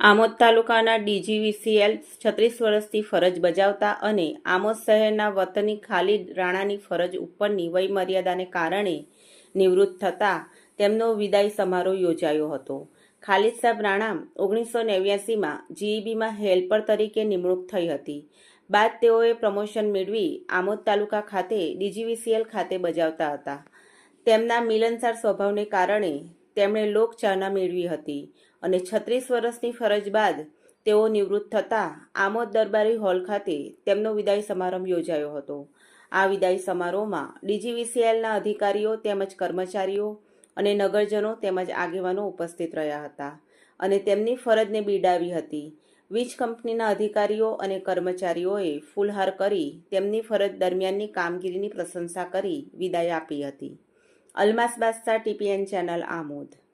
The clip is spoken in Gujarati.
આમોદ તાલુકાના ડીજીવીસીએલ છત્રીસ વર્ષથી ફરજ બજાવતા અને આમોદ શહેરના વતની ખાલી રાણાની ફરજ ઉપરની વયમર્યાદાને કારણે નિવૃત્ત થતા તેમનો વિદાય સમારોહ યોજાયો હતો. ખાલિદ સાહેબ રાણા ઓગણીસો નેવ્યાસીમાં જીઈબીમાં હેલ્પર તરીકે નિમણૂક થઈ હતી. બાદ તેઓએ પ્રમોશન મેળવી આમોદ તાલુકા ખાતે ડીજીવીસીએલ ખાતે બજાવતા હતા. તેમના મિલનસાર સ્વભાવને કારણે તેમણે લોકચાહના મેળવી હતી અને છત્રીસ વર્ષની ફરજ બાદ તેઓ નિવૃત્ત થતાં આમોદ દરબારી હોલ ખાતે તેમનો વિદાય સમારંભ યોજાયો હતો. આ વિદાય સમારોહમાં ડીજીવીસીએલના અધિકારીઓ તેમજ કર્મચારીઓ અને નગરજનો તેમજ આગેવાનો ઉપસ્થિત રહ્યા હતા અને તેમની ફરજને બિડાવી હતી. વીજ કંપનીના અધિકારીઓ અને કર્મચારીઓએ ફૂલહાર કરી તેમની ફરજ દરમિયાનની કામગીરીની પ્રશંસા કરી વિદાય આપી હતી. અલમાસ બાદશાહ ટીપીએન ચેનલ આમોદ.